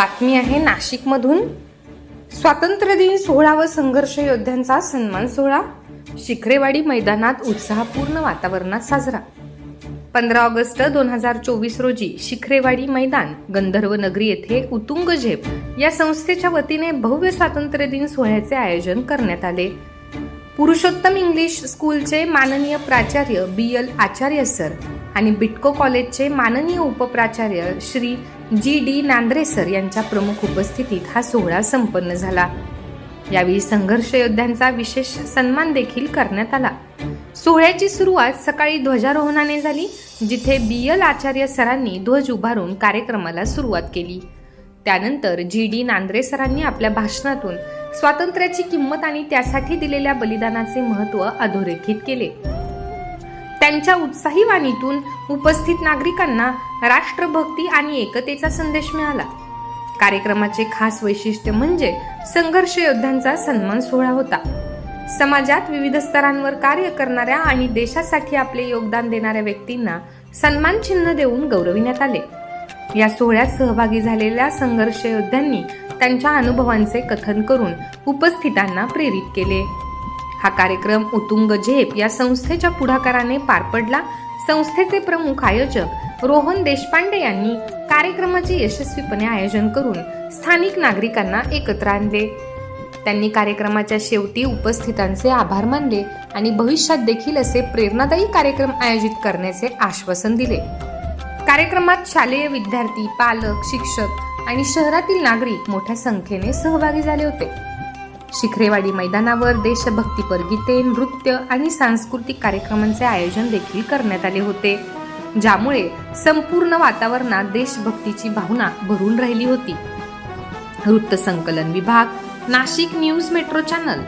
बातमी आहे नाशिकमधून. स्वातंत्र्य दिन सोहळा व संघर्ष योद्ध्यांचा सन्मान सोहळा. शिखरेवाडी मैदानात उत्साहपूर्ण वातावरणात साजरा. पंधरा ऑगस्ट दोन हजार चोवीस रोजी शिखरेवाडी मैदान गंधर्व नगरी येथे उतुंग झेप या संस्थेच्या वतीने भव्य स्वातंत्र्य दिन सोहळ्याचे आयोजन करण्यात आले. पुरुषोत्तम इंग्लिश स्कूलचे माननीय प्राचार्य बी एल आचार्य सर आणि बिटको कॉलेजचे माननीय उपप्राचार्य श्री जी डी नांद्रेसर यांच्या प्रमुख उपस्थितीत हा सोहळा संपन्न झाला. यावेळी संघर्ष योद्ध्यांचा विशेष सन्मान देखील करण्यात आला. सोहळ्याची सुरुवात सकाळी ध्वजारोहणाने झाली जिथे बी एल आचार्य सरांनी ध्वज उभारून कार्यक्रमाला सुरुवात केली. त्यानंतर जी डी नांद्रे सरांनी आपल्या भाषणातून स्वातंत्र्याची किंमत आणि त्यासाठी दिलेल्या बलिदानाचे महत्त्व अधोरेखित केले. त्यांच्या उत्साही वाणीतून उपस्थित नागरिकांना राष्ट्रभक्ती आणि एकतेचा संदेश मिळाला. कार्यक्रमाचे खास वैशिष्ट्य म्हणजे संघर्ष योद्ध्यांचा सन्मान सोहळा होता. समाजात विविध स्तरांवर कार्य करणाऱ्या आणि देशासाठी आपले योगदान देणाऱ्या व्यक्तींना सन्मान चिन्ह देऊन गौरविण्यात आले. या सोहळ्यात सहभागी झालेल्या संघर्ष योद्ध्यांनी त्यांच्या अनुभवांचे कथन करून उपस्थितांना प्रेरित केले. हा कार्यक्रम उतुंग झेप या संस्थेच्या पुढाकाराने पार पडला. संस्थेचे प्रमुख आयोजक रोहन देशपांडे यांनी कार्यक्रमाचे यशस्वीपणे आयोजन करून स्थानिक नागरिकांना एकत्र आणले. त्यांनी कार्यक्रमाच्या शेवटी उपस्थितांचे आभार मानले आणि भविष्यात देखील असे प्रेरणादायी कार्यक्रम आयोजित करण्याचे आश्वासन दिले. कार्यक्रमात शालेय विद्यार्थी पालक शिक्षक आणि शहरातील नागरिक मोठ्या संख्येने सहभागी झाले होते. शिखरेवाडी मैदानावर देशभक्तीपर गीते नृत्य आणि सांस्कृतिक कार्यक्रमांचे आयोजन देखील करण्यात आले होते ज्यामुळे संपूर्ण वातावरणात देशभक्तीची भावना भरून राहिली होती. वृत्तसंकलन विभाग नाशिक न्यूज मेट्रो चॅनल.